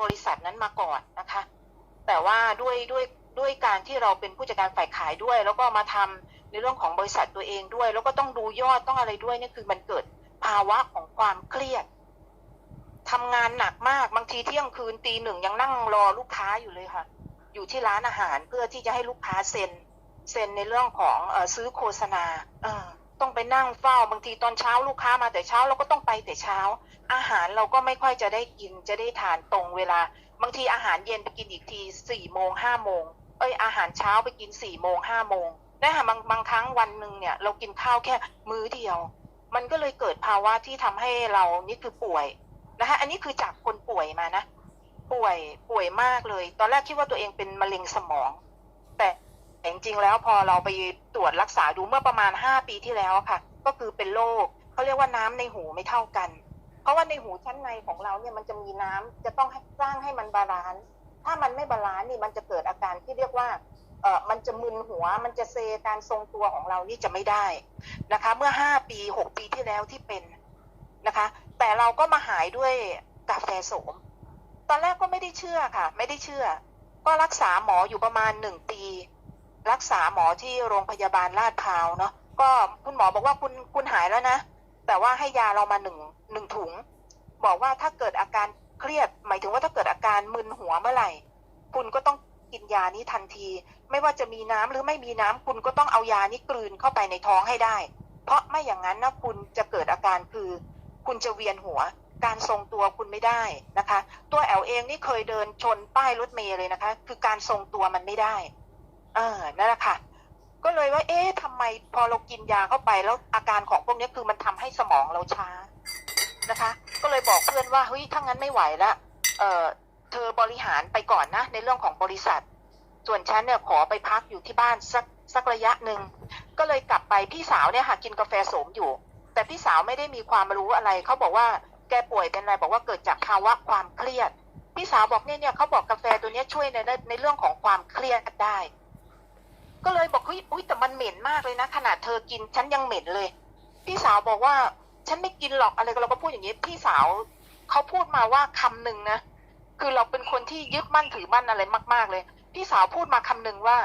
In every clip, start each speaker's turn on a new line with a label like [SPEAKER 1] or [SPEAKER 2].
[SPEAKER 1] บริษัทนั้นมาก่อนนะคะ แต่ว่าด้วยด้วยด้วยการที่เราเป็นผู้จัดการฝ่ายขายด้วย แล้วก็มาทำในเรื่องของบริษัทตัวเองด้วย แล้วก็ต้องดูยอดต้องอะไรด้วยนี่คือมันเกิดภาวะของความเครียดทำงานหนักมากบางทีเที่ยงคืนตีหนึ่งยังนั่งรอลูกค้าอยู่เลยค่ะ อยู่ที่ร้านอาหารเพื่อที่จะให้ลูกค้าเซ็นเซ็นในเรื่องของเออซื้อโฆษณาเออ ต้องไปนั่งเฝ้าบางทีตอนเช้าลูกค้ามาแต่เช้าเราก็ต้องไปแต่เช้า อาหารเราก็ไม่ค่อยจะได้กินจะได้ทานตรงเวลา บางทีอาหารเย็นไปกินอีกทีสี่โมงห้าโมงเอ้ยอาหารเช้าไปกินสี่โมงห้าโมงนะคะบางบางครั้งวันหนึ่งเนี่ย เรากินข้าวแค่มื้อเดียว มันก็เลยเกิดภาวะที่ทำให้เรานี่คือป่วยนะคะอันนี้คือจากคนป่วยมานะ ป่วยป่วยมากเลย ตอนแรกคิดว่าตัวเองเป็นมะเร็งสมอง แต่จริงๆแล้วพอเราไปตรวจรักษาดูเมื่อประมาณห้าปีที่แล้วค่ะ ก็คือเป็นโรคเขาเรียกว่าน้ำในหูไม่เท่ากัน เพราะว่าในหูชั้นในของเราเนี่ยมันจะมีน้ำจะต้องให้สร้างให้มันบาลานซ์ถ้ามันไม่บาลานซ์นี่มันจะเกิดอาการที่เรียกว่าเออมันจะมึนหัว มันจะเซการทรงตัวของเรานี่จะไม่ได้นะคะ เมื่อห้าปีหกปีที่แล้วที่เป็นนะคะ แต่เราก็มาหายด้วยกาแฟโสม ตอนแรกก็ไม่ได้เชื่อค่ะ ไม่ได้เชื่อ ก็รักษาหมออยู่ประมาณหนึ่งปี รักษาหมอที่โรงพยาบาลลาดพร้าวเนาะก็คุณหมอบอกว่าคุณคุณหายแล้วนะ แต่ว่าให้ยาเรามาหนึ่งหนึ่งถุง บอกว่าถ้าเกิดอาการเครียด หมายถึงว่าถ้าเกิดอาการมึนหัวเมื่อไหร่ คุณก็ต้องกินยานี้ทันที ไม่ว่าจะมีน้ำหรือไม่มีน้ำคุณก็ต้องเอายานี้กลืนเข้าไปในท้องให้ได้ เพราะไม่อย่างนั้นนะคุณจะเกิดอาการคือ คุณจะเวียนหัว การทรงตัวคุณไม่ได้นะคะ ตัวแอลเองนี่เคยเดินชนป้ายรถเมล์เลยนะคะ คือการทรงตัวมันไม่ได้ ออนั่นแหละค่ะ ก็เลยว่า เอ๊ะทำไมพอเรากินยาเข้าไปแล้วอาการของพวกนี้คือมันทำให้สมองเราช้านะคะ ก็เลยบอกเพื่อนว่าเฮ้ยถ้างั้นไม่ไหวละเออเธอบริหารไปก่อนนะ ในเรื่องของบริษัท ส่วนฉันเนี่ยขอไปพักอยู่ที่บ้านสักสักระยะหนึ่งก็เลยกลับไปพี่สาวเนี่ยค่ะกินกาแฟโสมอยู่ แต่พี่สาวไม่ได้มีความรู้อะไรเขาบอกว่าแกป่วยเป็นอะไรบอกว่าเกิดจากภาวะความเครียด พี่สาวบอกเนี่ยเนี่ยเขาบอกกาแฟตัวนี้ช่วยในในเรื่องของความเครียดได้ ก็เลยบอกเฮ้ยอุ้ยแต่มันเหม็นมากเลยนะ ขนาดเธอกินฉันยังเหม็นเลย พี่สาวบอกว่าฉันไม่กินหรอกอะไรก็เราก็พูดอย่างนี้ พี่สาวเขาพูดมาว่าคำหนึ่งนะ คือเราเป็นคนที่ยึดมั่นถือมั่นอะไรมาก ๆ เลย พี่สาวพูดมาคำหนึ่งว่า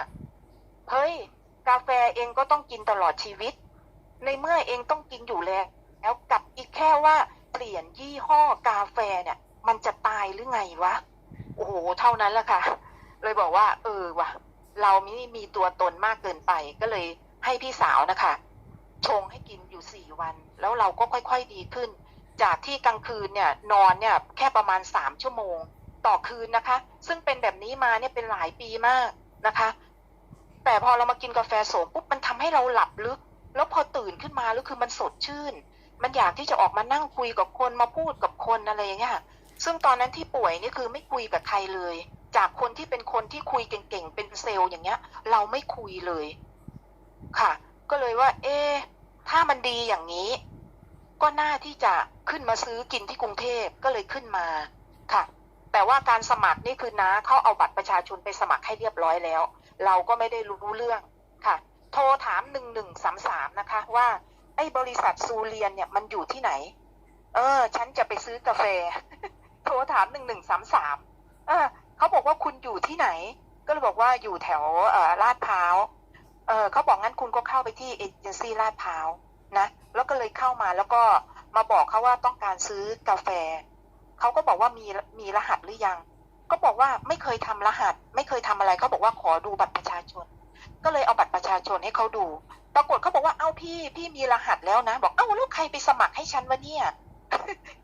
[SPEAKER 1] เฮ้ย กาแฟเองก็ต้องกินตลอดชีวิต ในเมื่อเองต้องกินอยู่แล้ว แล้วกับอีกแค่ว่าเปลี่ยนยี่ห้อกาแฟเนี่ย มันจะตายหรือไงวะ โอ้โห เท่านั้นแหละค่ะ เลยบอกว่า เออว่ะ เราไม่มีตัวตนมากเกินไปก็เลยให้พี่สาวนะคะชงให้กินอยู่สี่วัน แล้วเราก็ค่อยๆดีขึ้น จากที่กลางคืนเนี่ยนอนเนี่ยแค่ประมาณสามชั่วโมง ต่อคืนนะคะ ซึ่งเป็นแบบนี้มาเนี่ยเป็นหลายปีมากนะคะ แต่พอเรามากินกาแฟโสมปุ๊บมันทำให้เราหลับลึก แล้วพอตื่นขึ้นมาแล้วคือมันสดชื่น มันอยากที่จะออกมานั่งคุยกับคนมาพูดกับคนอะไรอย่างเงี้ยซึ่งตอนนั้นที่ป่วยนี่คือไม่คุยกับใครเลย จากคนที่เป็นคนที่คุยเก่งๆ เป็นเซลล์อย่างเงี้ย เราไม่คุยเลย ค่ะ ก็เลยว่า เอ๊ถ้ามันดีอย่างนี้ ก็น่าที่จะขึ้นมาซื้อกินที่กรุงเทพก็เลยขึ้นมาค่ะ แต่ว่าการสมัครนี่คือนะเขาเอาบัตรประชาชนไปสมัครให้เรียบร้อยแล้ว เราก็ไม่ได้รู้เรื่องค่ะ โทรถามหนึ่งหนึ่งสามสามนะคะ ว่าไอ้บริษัทซูเรียนเนี่ยมันอยู่ที่ไหน เออ ฉันจะไปซื้อกาแฟ โทรถามหนึ่งหนึ่งสามสามเออ เขาบอกว่าคุณอยู่ที่ไหน ก็เลยบอกว่าอยู่แถวเอ่อลาดพร้าวเออเขาบอกงั้นคุณก็เข้าไปที่เอเจนซี่ลาดพร้าวนะแล้วก็เลยเข้ามาแล้วก็มาบอกเขาว่าต้องการซื้อกาแฟเขาก็บอกว่ามีมีรหัสหรือยัง ก็บอกว่าไม่เคยทำรหัส ไม่เคยทำอะไรเขาบอกว่าขอดูบัตรประชาชน ก็เลยเอาบัตรประชาชนให้เขาดู ปรากฏเขาบอกว่าเอ้าพี่พี่มีรหัสแล้วนะ บอกเอ้าแล้วใครไปสมัครให้ฉันวะเนี่ย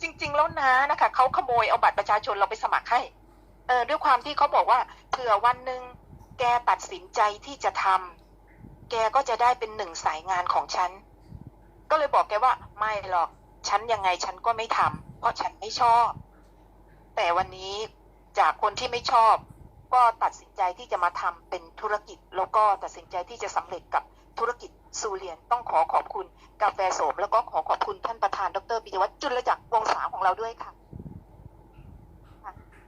[SPEAKER 1] จริง ๆ แล้วนะนะคะเขาขโมยเอาบัตรประชาชนเราไปสมัครให้ เออด้วยความที่เขาบอกว่าเผื่อวันหนึ่งแกตัดสินใจที่จะทำแกก็จะได้เป็นหนึ่งสายงานของฉัน ก็เลยบอกแกว่าไม่หรอกฉันยังไงฉันก็ไม่ทำเพราะฉันไม่ชอบ แต่วันนี้จากคนที่ไม่ชอบ ก็ตัดสินใจที่จะมาทำเป็นธุรกิจ แล้วก็ตัดสินใจที่จะสำเร็จกับธุรกิจซูเรียนต้องขอขอบคุณกาแฟโสม แล้วก็ขอขอบคุณท่านประธานดรปิยวัฒน์จุลจักรวงศาของเราด้วยค่ะ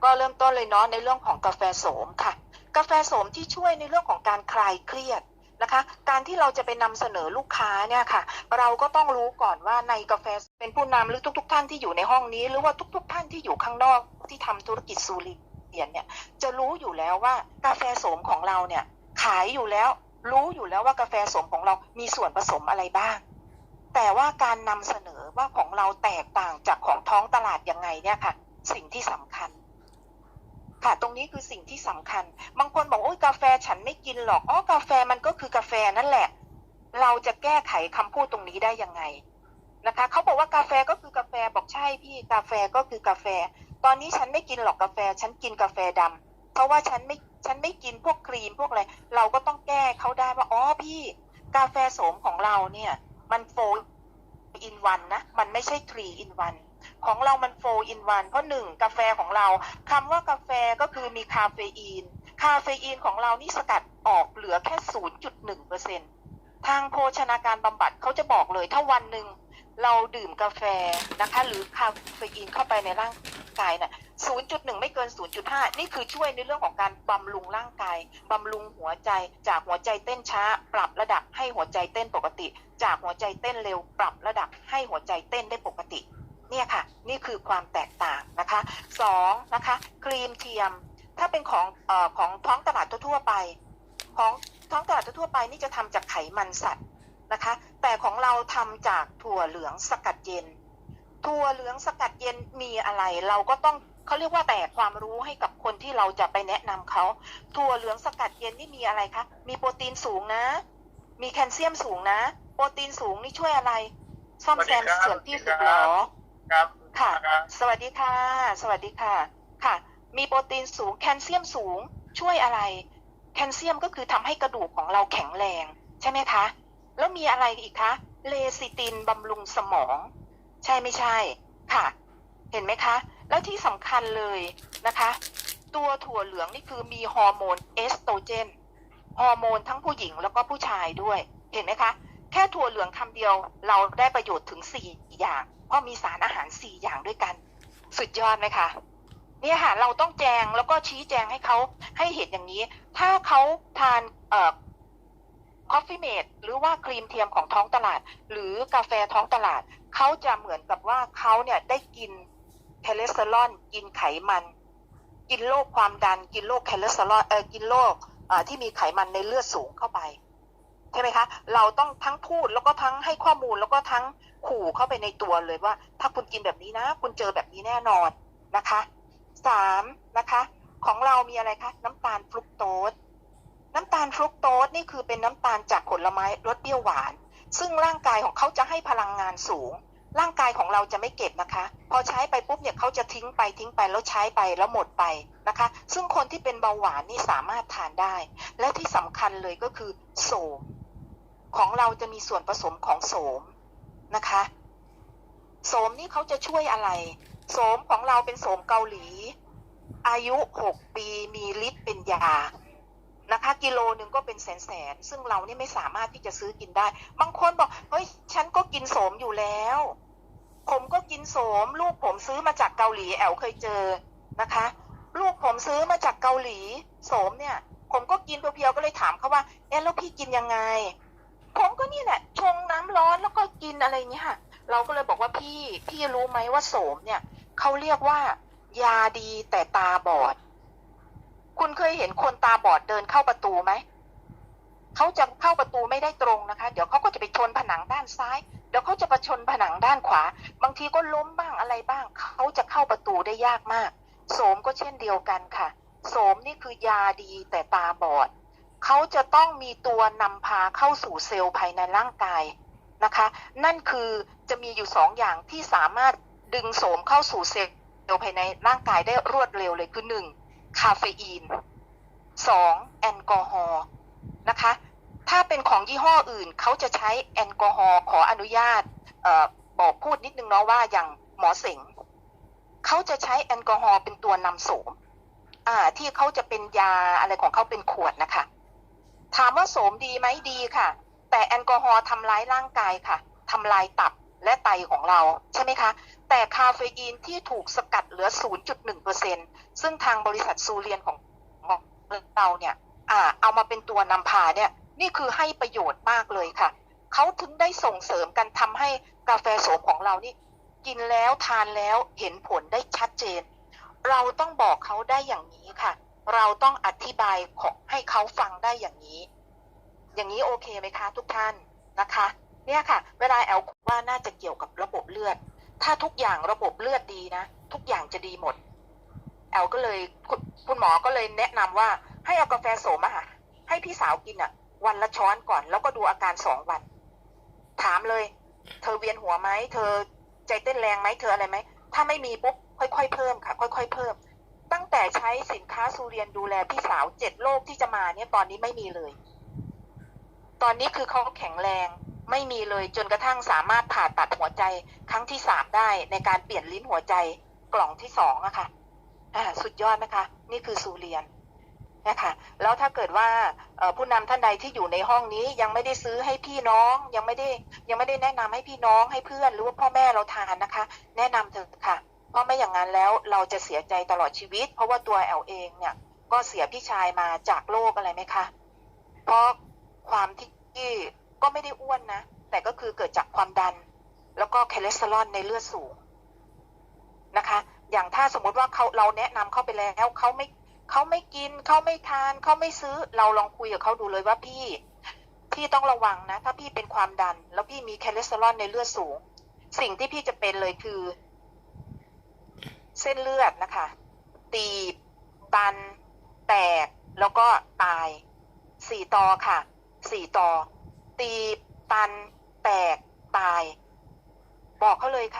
[SPEAKER 1] ก็เริ่มต้นเลยเนาะในเรื่องของกาแฟโสมค่ะ กาแฟโสมที่ช่วยในเรื่องของการคลายเครียดนะคะ การที่เราจะไปนำเสนอลูกค้าเนี่ยค่ะ เราก็ต้องรู้ก่อนว่าในกาแฟเป็นผู้นำหรือทุก ๆ ท่านที่อยู่ในห้องนี้ หรือว่าทุก ๆ ท่านที่อยู่ข้างนอกที่ทำธุรกิจซูริเรียนเนี่ยจะรู้อยู่แล้วว่ากาแฟโสมของเราเนี่ยขายอยู่แล้ว รู้อยู่แล้วว่ากาแฟโสมของเรามีส่วนผสมอะไรบ้าง แต่ว่าการนำเสนอว่าของเราแตกต่างจากของท้องตลาดยังไงเนี่ยค่ะ สิ่งที่สำคัญ ค่ะ ตรงนี้คือสิ่งที่สำคัญ บางคนบอกโอ้ยกาแฟฉันไม่กินหรอกอ๋อกาแฟมันก็คือกาแฟนั่นแหละ เราจะแก้ไขคำพูดตรงนี้ได้ยังไงนะคะเขาบอกว่ากาแฟก็คือกาแฟบอกใช่พี่กาแฟก็คือกาแฟ ตอนนี้ฉันไม่กินหรอกกาแฟ ฉันกินกาแฟดำเพราะว่าฉันไม่ฉันไม่กินพวกครีมพวกอะไรเราก็ต้องแก้เขาได้ว่าอ๋อพี่ กาแฟโสมของเราเนี่ย มันโฟอินวันนะ มันไม่ใช่ทรีอินวัน ของเรามันโฟอินวันเพราะหนึ่งกาแฟของเราคำว่ากาแฟก็คือมีคาเฟอีน คาเฟอีนของเรานี่สกัดออกเหลือแค่ 0.1เปอร์เซ็นทางโภชนาการบำบัดเขาจะบอกเลย ถ้าวันหนึ่งเราดื่มกาแฟนะคะ หรือคาเฟอีนเข้าไปในร่างกายน่ะ 0.1 ไม่เกิน 0.5 นี่คือช่วยในเรื่องของการบำรุงร่างกาย บำรุงหัวใจ จากหัวใจเต้นช้า ปรับระดับให้หัวใจเต้นปกติ จากหัวใจเต้นเร็ว ปรับระดับให้หัวใจเต้นได้ปกติ เนี่ยค่ะ นี่คือความแตกต่างนะคะสองนะคะครีมเทียม ถ้าเป็นของอของท้องตลาดทั่วไป ของท้องตลาดทั่วไปนี่จะทำจากไขมันสัตว์นะคะ แต่ของเราทำจากถั่วเหลืองสกัดเย็น ถั่วเหลืองสกัดเย็นมีอะไร เราก็ต้องเขาเรียกว่าแต่ความรู้ให้กับคนที่เราจะไปแนะนำเขาถั่วเหลืองสกัดเย็นนี่มีอะไรคะ มีโปรตีนสูงนะ มีแคลเซียมสูงนะ โปรตีนสูงนี่ช่วยอะไร ซ่อมแซมส่วนที่สึกหรอ
[SPEAKER 2] ครับ
[SPEAKER 1] ค่ะ สวัสดีค่ะ สวัสดีค่ะ ค่ะ มีโปรตีนสูง แคลเซียมสูง ช่วยอะไร แคลเซียมก็คือทำให้กระดูกของเราแข็งแรง ใช่ไหมคะ แล้วมีอะไรอีกคะ เลซิตินบำรุงสมอง ใช่ไม่ใช่ ค่ะ เห็นไหมคะ แล้วที่สำคัญเลยนะคะ ตัวถั่วเหลืองนี่คือมีฮอร์โมนเอสโตรเจน ฮอร์โมนทั้งผู้หญิงแล้วก็ผู้ชายด้วย เห็นไหมคะ แค่ถั่วเหลืองคำเดียวเราได้ประโยชน์ถึงสี่อย่าง พราะมีสารอาหารสี่อย่างด้วยกัน สุดยอดไหมคะเนี่ยค่ะเราต้องแจงแล้วก็ชี้แจงให้เขาให้เห็นอย่างนี้ ถ้าเขาทานเอ่อคอฟฟี่เมดหรือว่าครีมเทียมของท้องตลาด หรือกาแฟท้องตลาด เขาจะเหมือนกับว่าเขาเนี่ยได้กินคอเลสเตอรอลกินไขมัน กินโรคความดัน กินโรคคอเลสเตอรอลเออกินโรคที่มีไขมันในเลือดสูงเข้าไปใช่ไหมคะ เราต้องทั้งพูดแล้วก็ทั้งให้ข้อมูลแล้วก็ทั้ง ขู่เข้าไปในตัวเลยว่า ถ้าคุณกินแบบนี้นะ คุณเจอแบบนี้แน่นอนนะคะสามนะคะ ของเรามีอะไรคะ น้ำตาลฟรุกโตสน้ำตาลฟรุกโตสนี่คือเป็นน้ำตาลจากผลไม้รสเปรี้ยวหวาน ซึ่งร่างกายของเขาจะให้พลังงานสูง ร่างกายของเราจะไม่เก็บนะคะ พอใช้ไปปุ๊บเนี่ยเขาจะทิ้งไปทิ้งไปแล้วใช้ไปแล้วหมดไปนะคะ ซึ่งคนที่เป็นเบาหวานนี่สามารถทานได้ และที่สำคัญเลยก็คือโสมของเราจะมีส่วนผสมของโสม นะคะโสมนี่เขาจะช่วยอะไรโสมของเราเป็นโสมเกาหลี อายุหกปีมีฤทธิ์เป็นยานะคะ กิโลหนึ่งก็เป็นแสนแสนซึ่งเราเนี่ยไม่สามารถที่จะซื้อกินได้ บางคนบอกเฮ้ยฉันก็กินโสมอยู่แล้ว ผมก็กินโสม ลูกผมซื้อมาจากเกาหลีแอลเคยเจอนะคะ ลูกผมซื้อมาจากเกาหลีโสมเนี่ย ผมก็กินเพียวๆก็เลยถามเขาว่าเอ๊ะแล้วพี่กินยังไง ผมก็นี่แหละชงน้ำร้อนแล้วก็กินอะไรเงี้ยค่ะ เราก็เลยบอกว่าพี่พี่รู้ไหมว่าโสมเนี่ยเขาเรียกว่า ยาดีแต่ตาบอด คุณเคยเห็นคนตาบอดเดินเข้าประตูไหมเขาจะเข้าประตูไม่ได้ตรงนะคะ เดี๋ยวเขาก็จะไปชนผนังด้านซ้าย เดี๋ยวเขาจะประชนผนังด้านขวา บางทีก็ล้มบ้างอะไรบ้าง เขาจะเข้าประตูได้ยากมาก โสมก็เช่นเดียวกันค่ะ โสมนี่คือยาดีแต่ตาบอด เขาจะต้องมีตัวนำพาเข้าสู่เซลล์ภายในร่างกายนะคะ นั่นคือจะมีอยู่สองอย่างที่สามารถดึงโสมเข้าสู่เซลล์ภายในร่างกายได้รวดเร็วเลยคือหนึ่งคาเฟอีนสองแอลกอฮอล์นะคะ ถ้าเป็นของยี่ห้ออื่นเขาจะใช้แอลกอฮอล์ขออนุญาตออบอกพูดนิดนึงเนาะว่าอย่างหมอเสงเขาจะใช้แอลกอฮอล์เป็นตัวนำโสมอ่าที่เขาจะเป็นยาอะไรของเขาเป็นขวดนะคะ ถามว่าโสมดีไหมดีค่ะ แต่แอลกอฮอล์ทำร้ายร่างกายค่ะทำลายตับและไตของเราใช่ไหมคะ แต่คาเฟอีนที่ถูกสกัดเหลือ 0.1%ซึ่งทางบริษัทซูเรียนของของเราเนี่ยอ่าเอามาเป็นตัวนำพาเนี่ยนี่คือให้ประโยชน์มากเลยค่ะ เขาถึงได้ส่งเสริมกันทำให้กาแฟโสมของเรานี่ กินแล้วทานแล้วเห็นผลได้ชัดเจน เราต้องบอกเขาได้อย่างนี้ค่ะ เราต้องอธิบายของให้เขาฟังได้อย่างนี้ อย่างนี้โอเคไหมคะทุกท่านนะคะ เนี่ยค่ะ เวลาแอลว่าน่าจะเกี่ยวกับระบบเลือด ถ้าทุกอย่างระบบเลือดดีนะ ทุกอย่างจะดีหมด แอลก็เลยคุณคุณหมอก็เลยแนะนำว่าให้เอากาแฟโสมอะค่ะให้พี่สาวกินอะวันละช้อนก่อนแล้วก็ดูอาการสองวัน ถามเลย เธอเวียนหัวไหมเธอใจเต้นแรงไหมเธออะไรไหมถ้าไม่มีปุ๊บค่อยๆเพิ่มค่ะ ค่อย ๆ เพิ่ม ตั้งแต่ใช้สินค้าซูเรียนดูแลพี่สาวเจ็ดโรคที่จะมาเนี่ยตอนนี้ไม่มีเลย ตอนนี้คือเขาแข็งแรงไม่มีเลยจนกระทั่งสามารถผ่าตัดหัวใจครั้งที่สามได้ในการเปลี่ยนลิ้นหัวใจกล่องที่สองอะค่ะอ่าสุดยอดนะคะ นี่คือซูเรียนนะคะแล้วถ้าเกิดว่าผู้นำท่านใดที่อยู่ในห้องนี้ยังไม่ได้ซื้อให้พี่น้อง ยังไม่ได้ยังไม่ได้แนะนำให้พี่น้องให้เพื่อนหรือว่าพ่อแม่เราทานนะคะ แนะนำเถอะค่ะ เพราะไม่อย่างนั้นแล้วเราจะเสียใจตลอดชีวิต เพราะว่าตัวแอลเองเนี่ยก็เสียพี่ชายมาจากโรคอะไรไหมคะ เพราะความที่ก็ไม่ได้อ้วนนะ แต่ก็คือเกิดจากความดัน แล้วก็คอเลสเตอรอลในเลือดสูงนะคะ อย่างถ้าสมมติว่าเขาเราแนะนำเขาไปแล้วเขาไม่เขาไม่กินเขาไม่ทานเขาไม่ซื้อเราลองคุยกับเขาดูเลยว่าพี่ พี่ต้องระวังนะ ถ้าพี่เป็นความดัน แล้วพี่มีคอเลสเตอรอลในเลือดสูง สิ่งที่พี่จะเป็นเลยคือ เส้นเลือดนะคะ ตีบ ตัน แตก แล้วก็ตายสี่ตอค่ะสี่ตอ ตีบ ตัน แตก ตาย บอกเขาเลยค่ะ